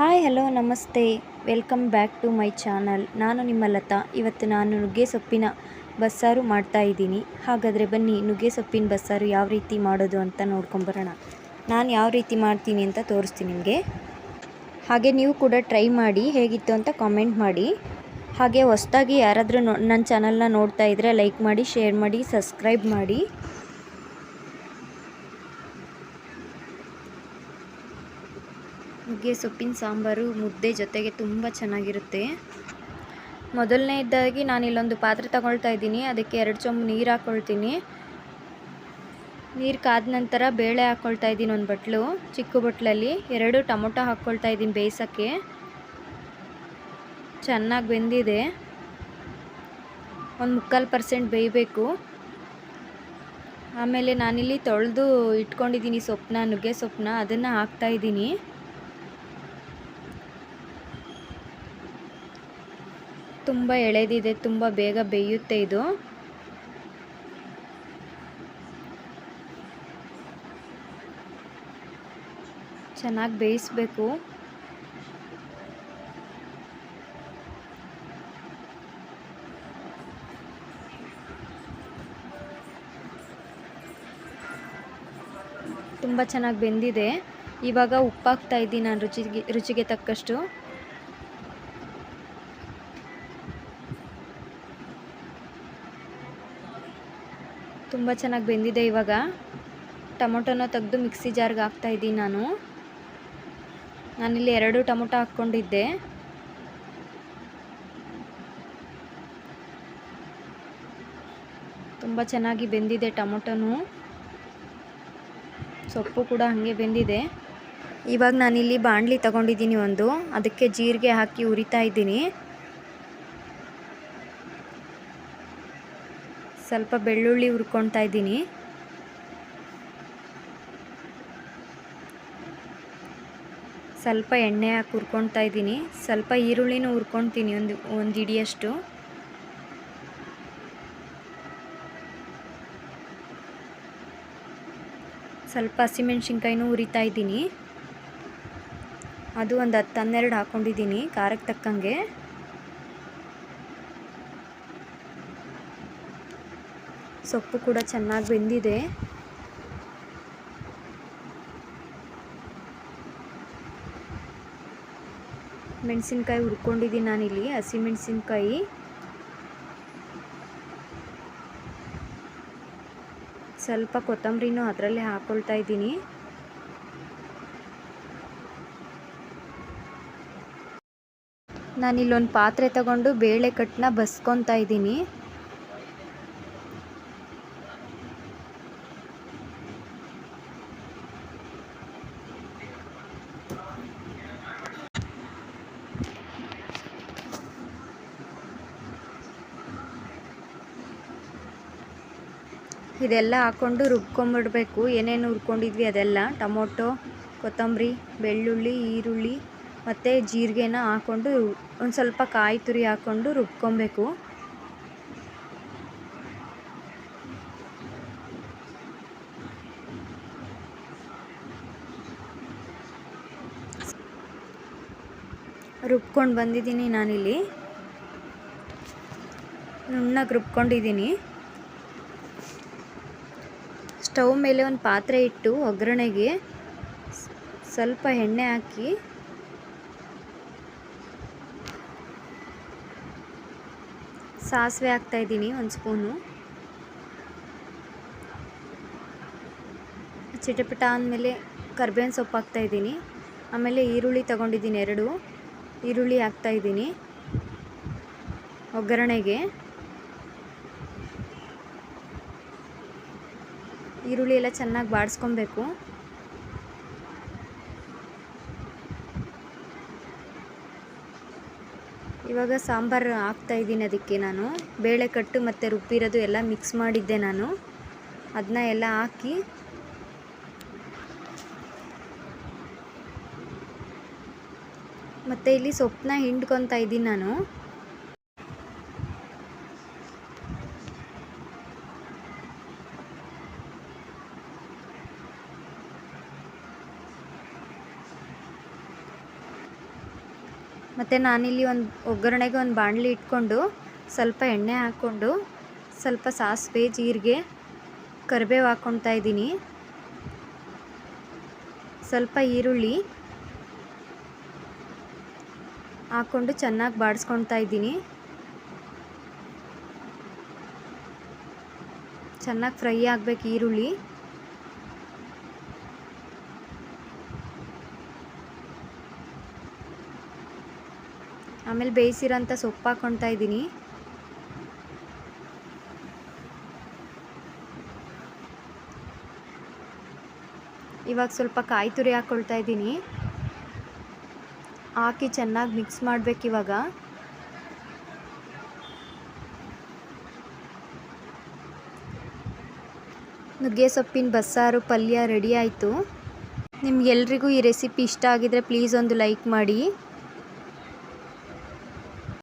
Hi hello namaste. Welcome back to my channel ನಾನು ನಿಮ್ಮ ಲತಾ. ಇವತ್ತು ನಾನು ನುಗ್ಗೆ ಸೊಪ್ಪಿನ ಬಸ್ಸಾರು ಮಾಡ್ತಾ ಇದ್ದೀನಿ. ಹಾಗಾದರೆ ಬನ್ನಿ ನುಗ್ಗೆ ಸೊಪ್ಪಿನ ಬಸ್ಸಾರು ಯಾವ ರೀತಿ ಮಾಡೋದು ಅಂತ ನೋಡ್ಕೊಂಬರೋಣ ನಾನು ಯಾವ ರೀತಿ ಮಾಡ್ತೀನಿ ಅಂತ ತೋರಿಸ್ತೀನಿ ನಿಮಗೆ. ಹಾಗೆ ನೀವು ಕೂಡ ಟ್ರೈ ಮಾಡಿ, ಹೇಗಿತ್ತು ಅಂತ ಕಾಮೆಂಟ್ ಮಾಡಿ. ಹಾಗೆ ಹೊಸ್ದಾಗಿ ಯಾರಾದರೂ ನೋ ನನ್ನ ಚಾನಲ್ನ ನೋಡ್ತಾ ಇದ್ದರೆ ಲೈಕ್ ಮಾಡಿ ಶೇರ್ ಮಾಡಿ ಸಬ್ಸ್ಕ್ರೈಬ್ ಮಾಡಿ. ನುಗ್ಗೆ ಸೊಪ್ಪಿನ ಸಾಂಬಾರು, ಮುದ್ದೆ ಜೊತೆಗೆ ತುಂಬ ಚೆನ್ನಾಗಿರುತ್ತೆ. ಮೊದಲನೇದಾಗಿ ನಾನು ಇಲ್ಲೊಂದು ಪಾತ್ರೆ ತಗೊಳ್ತಾ ಇದ್ದೀನಿ. ಅದಕ್ಕೆ ಎರಡು ಚೊಂಬು ನೀರು ಹಾಕ್ಕೊಳ್ತೀನಿ ನೀರು ಕಾದ ನಂತರ ಬೇಳೆ ಹಾಕ್ಕೊಳ್ತಾ ಇದ್ದೀನಿ ಒಂದು ಬಟ್ಲು ಚಿಕ್ಕ ಬಟ್ಲಲ್ಲಿ. ಎರಡು ಟೊಮೊಟೊ ಹಾಕ್ಕೊಳ್ತಾ ಇದ್ದೀನಿ ಬೇಯಿಸೋಕ್ಕೆ. ಚೆನ್ನಾಗಿ ಬೆಂದಿದೆ. ಒಂದು ಮುಕ್ಕಾಲು ಪರ್ಸೆಂಟ್ ಬೇಯಬೇಕು. ಆಮೇಲೆ ನಾನಿಲ್ಲಿ ತೊಳೆದು ಇಟ್ಕೊಂಡಿದ್ದೀನಿ ಸೊಪ್ಪನ್ನ ನುಗ್ಗೆ ಸೊಪ್ಪನ್ನ ಅದನ್ನು ಹಾಕ್ತಾ ತುಂಬ ಎಳೆದಿದೆ, ತುಂಬ ಬೇಗ ಬೇಯುತ್ತೆ ಇದು. ಚೆನ್ನಾಗಿ ಬೇಯಿಸ್ಬೇಕು. ತುಂಬ ಚೆನ್ನಾಗಿ ಬೆಂದಿದೆ. ಇವಾಗ ಉಪ್ಪಾಕ್ತಾ ಇದ್ದೀನಿ ನಾನು ರುಚಿಗೆ ರುಚಿಗೆ ತಕ್ಕಷ್ಟು. ತುಂಬ ಚೆನ್ನಾಗಿ ಬೆಂದಿದೆ ಇವಾಗ. ಟೊಮೊಟೊನ ತೆಗೆದು ಮಿಕ್ಸಿ ಜಾರ್ಗೆ ಹಾಕ್ತಾ ಇದ್ದೀನಿ ನಾನು. ನಾನಿಲ್ಲಿ ಎರಡು ಟೊಮೊಟೊ ಹಾಕ್ಕೊಂಡಿದ್ದೆ. ತುಂಬ ಚೆನ್ನಾಗಿ ಬೆಂದಿದೆ ಟೊಮೊಟೊನು. ಸೊಪ್ಪು ಕೂಡ ಹಾಗೆ ಬೆಂದಿದೆ. ಇವಾಗ ನಾನಿಲ್ಲಿ ಬಾಣಲಿ ತಗೊಂಡಿದ್ದೀನಿ ಒಂದು. ಅದಕ್ಕೆ ಜೀರಿಗೆ ಹಾಕಿ ಉರಿತಾ ಇದ್ದೀನಿ. ಸ್ವಲ್ಪ ಬೆಳ್ಳುಳ್ಳಿ ಹುರ್ಕೊಳ್ತಾ ಇದ್ದೀನಿ. ಸ್ವಲ್ಪ ಎಣ್ಣೆ ಹಾಕಿ ಹುರ್ಕೊಳ್ತಾ ಇದ್ದೀನಿ. ಸ್ವಲ್ಪ ಈರುಳ್ಳಿನೂ ಹುರ್ಕೊಳ್ತೀನಿ ಒಂದು ಒಂದು ಹಿಡಿಯಷ್ಟು. ಸ್ವಲ್ಪ ಹಸಿಮೆಣ್ಸಿನ್ಕಾಯಿನೂ ಹುರಿತಾ ಇದ್ದೀನಿ. ಅದು ಒಂದು ಹತ್ತು ಹನ್ನೆರಡು ಹಾಕ್ಕೊಂಡಿದ್ದೀನಿ ಖಾರಕ್ಕೆ ತಕ್ಕಂಗೆ. ಸೊಪ್ಪು ಕೂಡ ಚೆನ್ನಾಗಿ ಬೆಂದಿದೆ. ಮೆಣಸಿನ್ಕಾಯಿ ಹುರ್ಕೊಂಡಿದ್ದೀನಿ ನಾನಿಲ್ಲಿ ಹಸಿಮೆಣಸಿನ್ಕಾಯಿ ಸ್ವಲ್ಪ ಕೊತ್ತಂಬರಿನೂ ಅದರಲ್ಲೇ ಹಾಕ್ಕೊಳ್ತಾ ಇದ್ದೀನಿ. ನಾನಿಲ್ಲೊಂದು ಪಾತ್ರೆ ತಗೊಂಡು ಬೇಳೆ ಕಟ್ಟನ್ನ ಬಸ್ಕೊತಾ ಇದ್ದೀನಿ. ಇದೆಲ್ಲ ಹಾಕ್ಕೊಂಡು ರುಬ್ಕೊಂಬಿಡ್ಬೇಕು. ಏನೇನು ಹುರ್ಕೊಂಡಿದ್ವಿ ಅದೆಲ್ಲ. ಟೊಮೊಟೊ, ಕೊತ್ತಂಬರಿ, ಬೆಳ್ಳುಳ್ಳಿ, ಈರುಳ್ಳಿ ಮತ್ತು ಜೀರಿಗೆನ ಹಾಕ್ಕೊಂಡು ಒಂದು ಸ್ವಲ್ಪ ಕಾಯಿ ತುರಿ ಹಾಕ್ಕೊಂಡು ರುಬ್ಕೊಬೇಕು. ರುಬ್ಕೊಂಡು ಬಂದಿದ್ದೀನಿ ನಾನಿಲ್ಲಿ. ನುಣ್ಣಗೆ ರುಬ್ಕೊಂಡಿದ್ದೀನಿ. ಸ್ಟವ್ ಮೇಲೆ ಒಂದು ಪಾತ್ರೆ ಇಟ್ಟು ಒಗ್ಗರಣೆಗೆ ಸ್ವಲ್ಪ ಎಣ್ಣೆ ಹಾಕಿ ಸಾಸಿವೆ ಹಾಕ್ತಾಯಿದ್ದೀನಿ ಒಂದು ಸ್ಪೂನು. ಚಿಟಪಿಟ ಅಂದಮೇಲೆ ಕರ್ಬೇವಿನ ಸೊಪ್ಪು ಹಾಕ್ತಾಯಿದ್ದೀನಿ ಆಮೇಲೆ ಈರುಳ್ಳಿ ತಗೊಂಡಿದ್ದೀನಿ ಎರಡು. ಈರುಳ್ಳಿ ಹಾಕ್ತಾಯಿದ್ದೀನಿ ಒಗ್ಗರಣೆಗೆ. ಈರುಳ್ಳಿ ಎಲ್ಲ ಚೆನ್ನಾಗಿ ಬಾಡಿಸ್ಕೊಬೇಕು. ಇವಾಗ ಸಾಂಬಾರು ಹಾಕ್ತಾಯಿದ್ದೀನಿ ಅದಕ್ಕೆ ನಾನು. ಬೇಳೆ ಕಟ್ಟು ಮತ್ತು ರುಬ್ಬಿರೋದು ಎಲ್ಲ ಮಿಕ್ಸ್ ಮಾಡಿದ್ದೆ ನಾನು. ಅದನ್ನ ಎಲ್ಲ ಹಾಕಿ ಮತ್ತು ಇಲ್ಲಿ ಸೊಪ್ಪನ್ನ ಹಿಂಡ್ಕೊತಾ ಇದ್ದೀನಿ ನಾನು. ಮತ್ತು ನಾನಿಲ್ಲಿ ಒಂದು ಒಗ್ಗರಣೆಗೆ ಒಂದು ಬಾಣಲಿ ಇಟ್ಕೊಂಡು ಸ್ವಲ್ಪ ಎಣ್ಣೆ ಹಾಕ್ಕೊಂಡು ಸ್ವಲ್ಪ ಸಾಸಿವೆ, ಜೀರಿಗೆ, ಕರಿಬೇವು ಹಾಕ್ಕೊಳ್ತಾ ಇದ್ದೀನಿ. ಸ್ವಲ್ಪ ಈರುಳ್ಳಿ ಹಾಕ್ಕೊಂಡು ಚೆನ್ನಾಗಿ ಬಾಡಿಸ್ಕೊಳ್ತಾ ಇದ್ದೀನಿ. ಚೆನ್ನಾಗಿ ಫ್ರೈ ಆಗಬೇಕು ಈರುಳ್ಳಿ. ಆಮೇಲೆ ಬೇಯಿಸಿರೋಂಥ ಸೊಪ್ಪು ಹಾಕ್ಕೊಳ್ತಾ ಇದ್ದೀನಿ. ಇವಾಗ ಸ್ವಲ್ಪ ಕಾಯಿ ತುರಿ ಹಾಕ್ಕೊಳ್ತಾ ಇದ್ದೀನಿ. ಹಾಕಿ ಚೆನ್ನಾಗಿ ಮಿಕ್ಸ್ ಮಾಡಬೇಕು ಇವಾಗ. ನುಗ್ಗೆ ಸೊಪ್ಪಿನ ಬಸ್ಸಾರು ಪಲ್ಯ ರೆಡಿ ಆಯಿತು. ನಿಮ್ಗೆಲ್ರಿಗೂ ಈ ರೆಸಿಪಿ ಇಷ್ಟ ಆಗಿದರೆ ಪ್ಲೀಸ್ ಒಂದು ಲೈಕ್ ಮಾಡಿ.